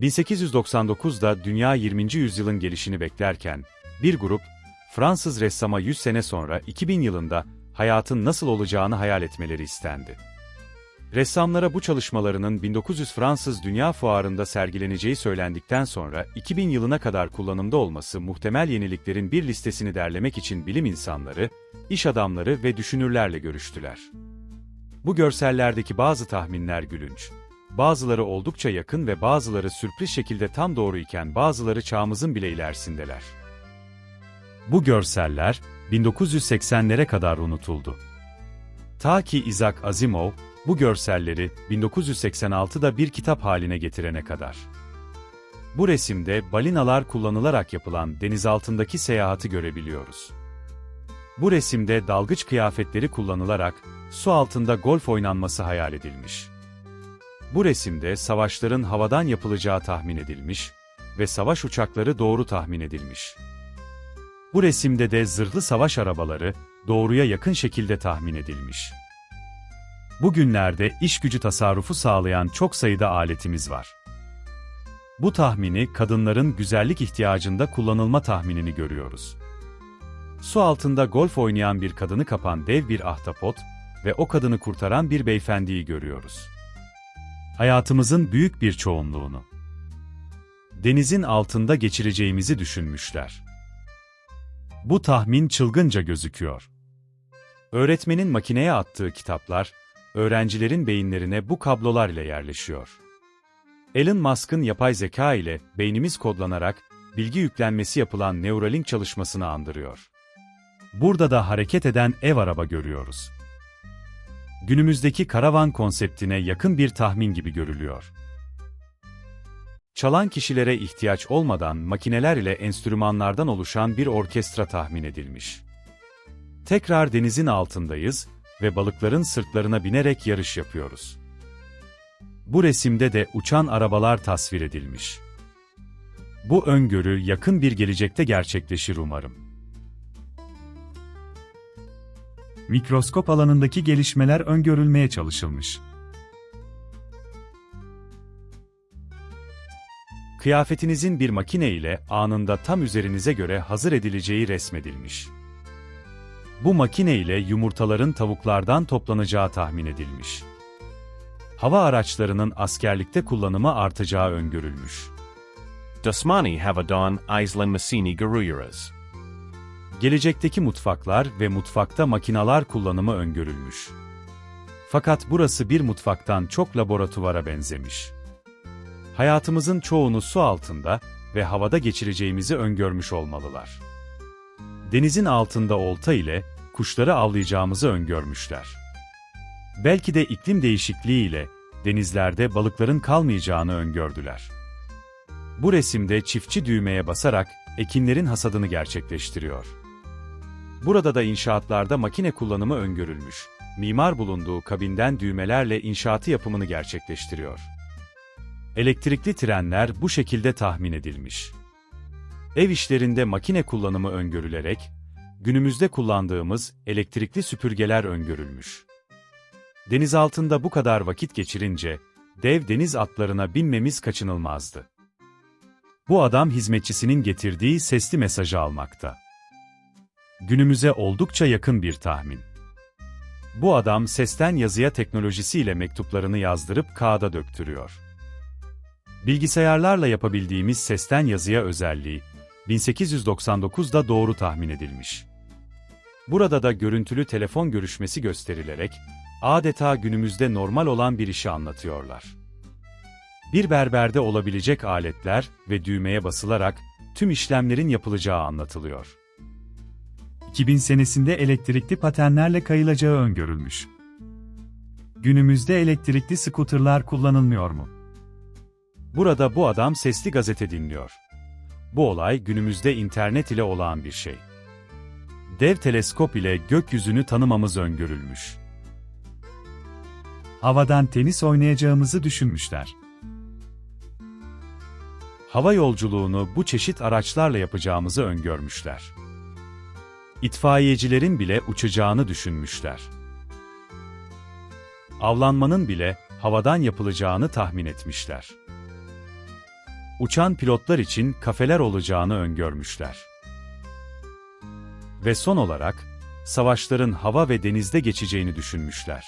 1899'da dünya 20. yüzyılın gelişini beklerken, bir grup, Fransız ressama 100 sene sonra 2000 yılında hayatın nasıl olacağını hayal etmeleri istendi. Ressamlara bu çalışmalarının 1900 Fransız Dünya Fuarı'nda sergileneceği söylendikten sonra 2000 yılına kadar kullanımda olması muhtemel yeniliklerin bir listesini derlemek için bilim insanları, iş adamları ve düşünürlerle görüştüler. Bu görsellerdeki bazı tahminler gülünç. Bazıları oldukça yakın ve bazıları sürpriz şekilde tam doğru iken bazıları çağımızın bile ilerisindeler. Bu görseller 1980'lere kadar unutuldu. Ta ki Isaac Asimov bu görselleri 1986'da bir kitap haline getirene kadar. Bu resimde balinalar kullanılarak yapılan denizaltındaki seyahati görebiliyoruz. Bu resimde dalgıç kıyafetleri kullanılarak su altında golf oynanması hayal edilmiş. Bu resimde savaşların havadan yapılacağı tahmin edilmiş ve savaş uçakları doğru tahmin edilmiş. Bu resimde de zırhlı savaş arabaları doğruya yakın şekilde tahmin edilmiş. Bugünlerde iş gücü tasarrufu sağlayan çok sayıda aletimiz var. Bu tahmini kadınların güzellik ihtiyacında kullanılma tahminini görüyoruz. Su altında golf oynayan bir kadını kapan dev bir ahtapot ve o kadını kurtaran bir beyefendiyi görüyoruz. Hayatımızın büyük bir çoğunluğunu denizin altında geçireceğimizi düşünmüşler. Bu tahmin çılgınca gözüküyor. Öğretmenin makineye attığı kitaplar, öğrencilerin beyinlerine bu kablolar ile yerleşiyor. Elon Musk'ın yapay zeka ile beynimiz kodlanarak bilgi yüklenmesi yapılan Neuralink çalışmasını andırıyor. Burada da hareket eden ev araba görüyoruz. Günümüzdeki karavan konseptine yakın bir tahmin gibi görülüyor. Çalan kişilere ihtiyaç olmadan makineler ile enstrümanlardan oluşan bir orkestra tahmin edilmiş. Tekrar denizin altındayız ve balıkların sırtlarına binerek yarış yapıyoruz. Bu resimde de uçan arabalar tasvir edilmiş. Bu öngörü yakın bir gelecekte gerçekleşir umarım. Mikroskop alanındaki gelişmeler öngörülmeye çalışılmış. Kıyafetinizin bir makine ile anında tam üzerinize göre hazır edileceği resmedilmiş. Bu makine ile yumurtaların tavuklardan toplanacağı tahmin edilmiş. Hava araçlarının askerlikte kullanımı artacağı öngörülmüş. Dosmani Havadon Island Massini Garuyuras. Gelecekteki mutfaklar ve mutfakta makinalar kullanımı öngörülmüş. Fakat burası bir mutfaktan çok laboratuvara benzemiş. Hayatımızın çoğunu su altında ve havada geçireceğimizi öngörmüş olmalılar. Denizin altında olta ile kuşları avlayacağımızı öngörmüşler. Belki de iklim değişikliği ile denizlerde balıkların kalmayacağını öngördüler. Bu resimde çiftçi düğmeye basarak ekinlerin hasadını gerçekleştiriyor. Burada da inşaatlarda makine kullanımı öngörülmüş. Mimar bulunduğu kabinden düğmelerle inşaatı yapımını gerçekleştiriyor. Elektrikli trenler bu şekilde tahmin edilmiş. Ev işlerinde makine kullanımı öngörülerek, günümüzde kullandığımız elektrikli süpürgeler öngörülmüş. Deniz altında bu kadar vakit geçirince, dev deniz atlarına binmemiz kaçınılmazdı. Bu adam hizmetçisinin getirdiği sesli mesajı almakta. Günümüze oldukça yakın bir tahmin. Bu adam sesten yazıya teknolojisiyle mektuplarını yazdırıp kağıda döktürüyor. Bilgisayarlarla yapabildiğimiz sesten yazıya özelliği, 1899'da doğru tahmin edilmiş. Burada da görüntülü telefon görüşmesi gösterilerek, adeta günümüzde normal olan bir işi anlatıyorlar. Bir berberde olabilecek aletler ve düğmeye basılarak tüm işlemlerin yapılacağı anlatılıyor. 2000 senesinde elektrikli patenlerle kayılacağı öngörülmüş. Günümüzde elektrikli skuterlar kullanılmıyor mu? Burada bu adam sesli gazete dinliyor. Bu olay günümüzde internet ile olağan bir şey. Dev teleskop ile gökyüzünü tanımamız öngörülmüş. Havadan tenis oynayacağımızı düşünmüşler. Hava yolculuğunu bu çeşit araçlarla yapacağımızı öngörmüşler. İtfaiyecilerin bile uçacağını düşünmüşler. Avlanmanın bile havadan yapılacağını tahmin etmişler. uçan pilotlar için kafeler olacağını öngörmüşler. Ve son olarak, savaşların hava ve denizde geçeceğini düşünmüşler.